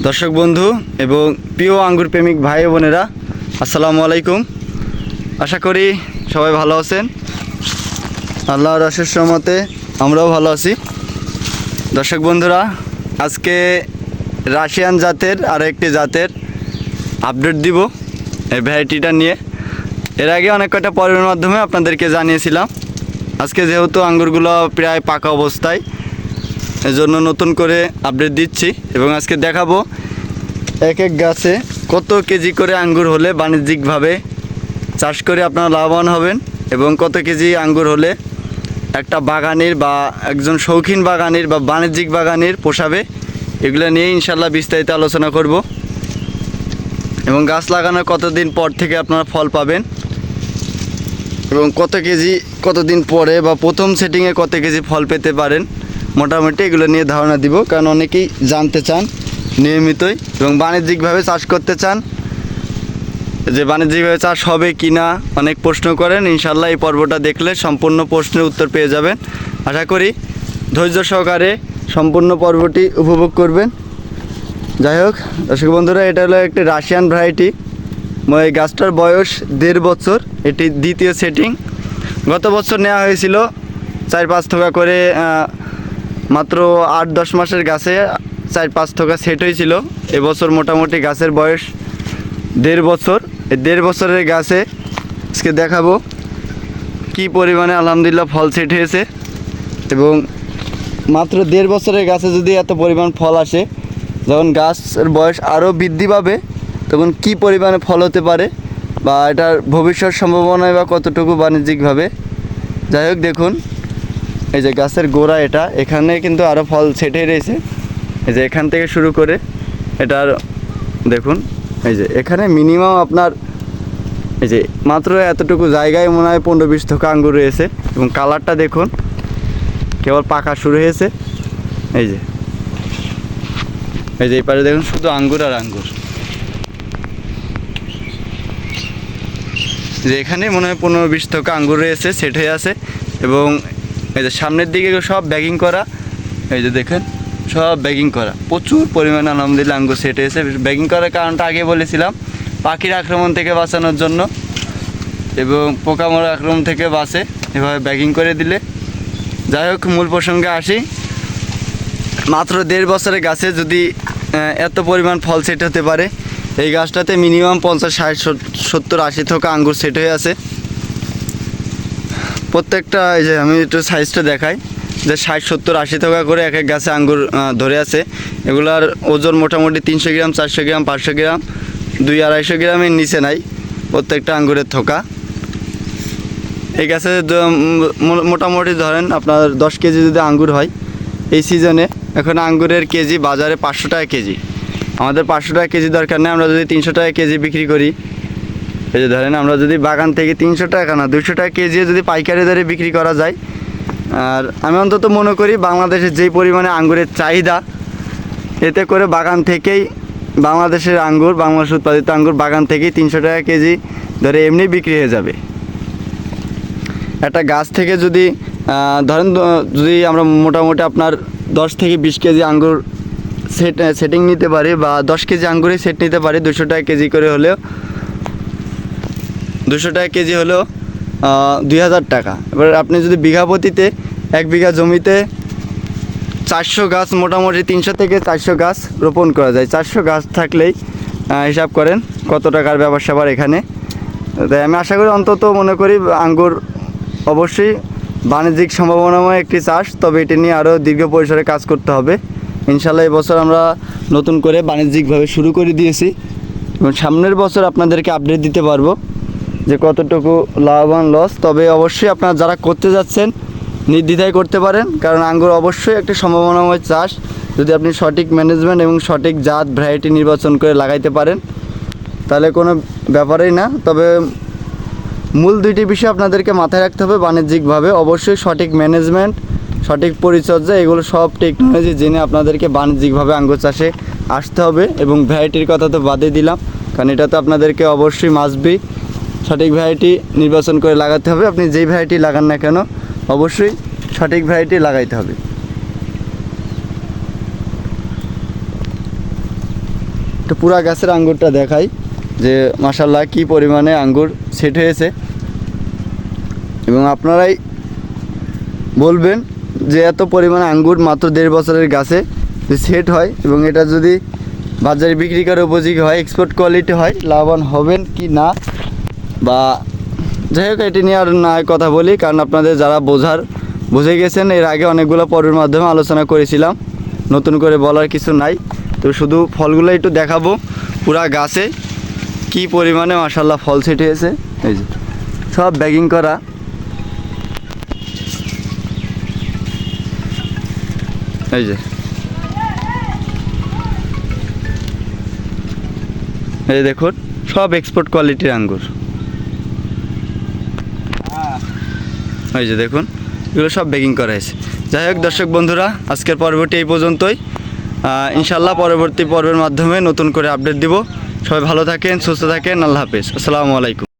দর্শক বন্ধু এবং প্রিয় আঙ্গুর প্রেমিক ভাই বোনেরা, আসসালামু আলাইকুম। আশা করি সবাই ভালো আছেন। আল্লাহর অশেষ মতে আমরাও ভালো আছি। দর্শক বন্ধুরা, আজকে রাশিয়ান জাতের আর একটি জাতের আপডেট দিব এই ভ্যারাইটিটা নিয়ে। এর আগে অনেক কটা পর্বের মাধ্যমে আপনাদেরকে জানিয়েছিলাম। আজকে যেহেতু আঙ্গুরগুলো প্রায় পাকা অবস্থায় এজন্য নতুন করে আপডেট দিচ্ছি এবং আজকে দেখাবো এক এক গাছে কত কেজি করে আঙ্গুর হলে বাণিজ্যিকভাবে চাষ করে আপনারা লাভবান হবেন এবং কত কেজি আঙ্গুর হলে একটা বাগানের বা একজন শৌখিন বাগানের বা বাণিজ্যিক বাগানের পোষাবে, এগুলো নিয়ে ইনশাল্লাহ বিস্তারিত আলোচনা করব। এবং গাছ লাগানোর কতদিন পর থেকে আপনারা ফল পাবেন এবং কত কেজি, কতদিন পরে বা প্রথম সেটিংয়ে কত কেজি ফল পেতে পারেন মোটামুটি এগুলো নিয়ে ধারণা দিব, কারণ অনেকেই জানতে চান নিয়মিতই এবং বাণিজ্যিকভাবে চাষ করতে চান। যে বাণিজ্যিকভাবে চাষ হবে কি না অনেক প্রশ্ন করেন ইনশাল্লাহ এই পর্বটা দেখলে সম্পূর্ণ প্রশ্নের উত্তর পেয়ে যাবেন। আশা করি ধৈর্য সহকারে সম্পূর্ণ পর্বটি উপভোগ করবেন। যাই হোক, দর্শক বন্ধুরা, এটা হলো একটি রাশিয়ান ভ্যারাইটি এই গাছটার বয়স দেড় বছর, এটি দ্বিতীয় সেটিং গত বছর নেওয়া হয়েছিল চার পাঁচ থোকা করে মাত্র আট দশ মাসের গাছে চার পাঁচ থোকা সেট হয়েছিল। এবছর মোটামুটি গাছের বয়স দেড় বছর। এই দেড় বছরের গাছে আজকে দেখাবো কি পরিমাণে আলহামদুলিল্লাহ ফল সেট হয়েছে এবং মাত্র দেড় বছরের গাছে যদি এত পরিমাণ ফল আসে, যখন গাছের বয়স আরও বৃদ্ধি পাবে, তখন কি পরিমাণে ফল হতে পারে বা এটার ভবিষ্যৎ সম্ভাবনায় বা কতটুকু বাণিজ্যিকভাবে? যাই হোক, দেখুন। এই যে গাছের গোড়া এটা, এখানে কিন্তু আরও ফল সেটে রয়েছে। এই যে এখান থেকে শুরু করে এটার দেখুন, এই যে এখানে মিনিমাম আপনার, এই যে মাত্র এতটুকু জায়গায় মনে হয় পনেরো বিশ থোকা আঙ্গুর রয়েছে। এবং কালারটা দেখুন, কেবল পাকা শুরু হয়েছে। এই যে এই যে এই দেখুন শুধু আঙ্গুর আর আঙ্গুর। যে এখানে মনে হয় পনেরো বিশ থোকা আঙ্গুর রয়েছে সেট হয়ে আছে। এবং এই যে সামনের দিকে সব ব্যাগিং করা। এই যে দেখেন, সব ব্যাগিং করা। প্রচুর পরিমাণে আলহামদুলিল্লাহ আঙ্গুর সেট হয়েছে। ব্যাগিং করার কারণটা আগে বলেছিলাম, পাখির আক্রমণ থেকে বাঁচানোর জন্য। এবং পোকামাকড় আক্রমণ থেকে বাঁচে। এভাবে ব্যাগিং করে দিলে। যাই হোক, মূল প্রসঙ্গে আসি। মাত্র দেড় বছরের গাছে যদি এত পরিমাণ ফল সেট হতে পারে, এই গাছটাতে মিনিমাম পঞ্চাশ, ষাট, সত্তর, আশি থোকা আঙ্গুর সেট হয়ে আছে। প্রত্যেকটা, এই যে আমি একটু সাইজটা দেখাই, যে ষাট, সত্তর, আশি টাকা করে এক এক গাছে আঙ্গুর ধরে আছে। এগুলার ওজন মোটামুটি তিনশো গ্রাম, চারশো গ্রাম, পাঁচশো গ্রাম, দুই আড়াইশো গ্রামের নিচে নাই প্রত্যেকটা আঙ্গুরের থোকা। এই গাছে মোটামুটি ধরেন আপনার দশ কেজি যদি আঙ্গুর হয়, এই সিজনে এখন আঙ্গুরের কেজি বাজারে পাঁচশো টাকা কেজি। আমাদের পাঁচশো টাকা কেজি দরকার নেই, আমরা যদি তিনশো টাকা কেজি বিক্রি করি এই যে ধরেন আমরা যদি বাগান থেকে তিনশো টাকা না দুশো টাকা কেজি যদি পাইকারি দরে বিক্রি করা যায়, আর আমি অন্তত মনে করি বাংলাদেশের যেই পরিমাণে আঙ্গুরের চাহিদা, এতে করে বাগান থেকেই বাংলাদেশের আঙ্গুর, বাংলাদেশ উৎপাদিত আঙ্গুর বাগান থেকেই তিনশো টাকা কেজি ধরে এমনি বিক্রি হয়ে যাবে। একটা গাছ থেকে যদি ধরেন যদি আমরা মোটামুটি আপনার দশ থেকে বিশ কেজি আঙ্গুর সেট সেটিং নিতে পারি বা দশ কেজি আঙ্গুরে সেট নিতে পারি দুশো টাকা কেজি করে হলেও দুশো টাকা কেজি হলো দুই হাজার টাকা। এবার আপনি যদি বিঘা প্রতিতে এক বিঘা জমিতে চারশো গাছ, মোটামুটি তিনশো থেকে চারশো গাছ রোপণ করা যায়। চারশো গাছ থাকলেই হিসাব করেন কত টাকার ব্যবসা আবার এখানে। তাই আমি আশা করি অন্তত মনে করি আঙ্গুর অবশ্যই বাণিজ্যিক সম্ভাবনাময় একটি চাষ, তবে এটি নিয়ে আরও দীর্ঘ পরিসরে কাজ করতে হবে। ইনশাল্লাহ এবছর আমরা নতুন করে বাণিজ্যিকভাবে শুরু করে দিয়েছি। এবং সামনের বছর আপনাদেরকে আপডেট দিতে পারব। যে কতটুকু লাভবান লস তবে অবশ্যই আপনারা যারা করতে যাচ্ছেন, নির্দ্বিধায় করতে পারেন, কারণ আঙ্গুর অবশ্যই একটি সম্ভাবনাময় চাষ। যদি আপনি সঠিক ম্যানেজমেন্ট এবং সঠিক জাত ভ্যারাইটি নির্বাচন করে লাগাইতে পারেন, তাহলে কোনো ব্যাপারই না। তবে মূল দুইটি বিষয় আপনাদেরকে মাথায় রাখতে হবে বাণিজ্যিকভাবে। অবশ্যই সঠিক ম্যানেজমেন্ট সঠিক পরিচর্যা, এগুলো সব টেকনোলজি জেনে আপনাদেরকে বাণিজ্যিকভাবে আঙ্গুর চাষে আসতে হবে। এবং ভ্যারাইটির কথা তো বাদে দিলাম, কারণ এটা তো আপনাদেরকে অবশ্যই মাসবি সঠিক ভ্যারাইটি নির্বাচন করে লাগাতে হবে। আপনি যেই ভ্যারাইটি লাগান না কেন, অবশ্যই সঠিক ভ্যারাইটি লাগাইতে হবে। তো পুরা গাছের আঙ্গুরটা দেখাই যে মাসাল্লাহ কি পরিমাণে আঙ্গুর সেট হয়েছে। এবং আপনারাই বলবেন যে এত পরিমাণে আঙ্গুর মাত্র দেড় বছরের গাছে যে সেট হয় এবং এটা যদি বাজারে বিক্রি করে উপযোগী হয় এক্সপোর্ট কোয়ালিটি হয়, লাভবান হবেন কি না বা যাই হোক, এটি নিয়ে আর না কথা বলি, কারণ আপনাদের যারা বোঝার, বুঝে গেছেন, এর আগে অনেকগুলো পর্বের মাধ্যমে আলোচনা করেছিলাম, নতুন করে বলার কিছু নাই। তো শুধু ফলগুলো একটু দেখাবো, পুরা গাছে কি পরিমাণে মাসাল্লাহ ফল সেট হয়েছে এই যে, সব ব্যাগিং করা। এই যে, এই দেখুন, সব এক্সপোর্ট কোয়ালিটির আঙ্গুর। এই যে দেখুন, এগুলো সব বেকিং করা হয়েছে। যাই হোক, দর্শক বন্ধুরা, আজকের পর্বটি এই পর্যন্তই। ইনশাল্লাহ পরবর্তী পর্বের মাধ্যমে নতুন করে আপডেট দিব। সবাই ভালো থাকেন, সুস্থ থাকেন, আল্লাহ হাফিজ। আসসালামু আলাইকুম।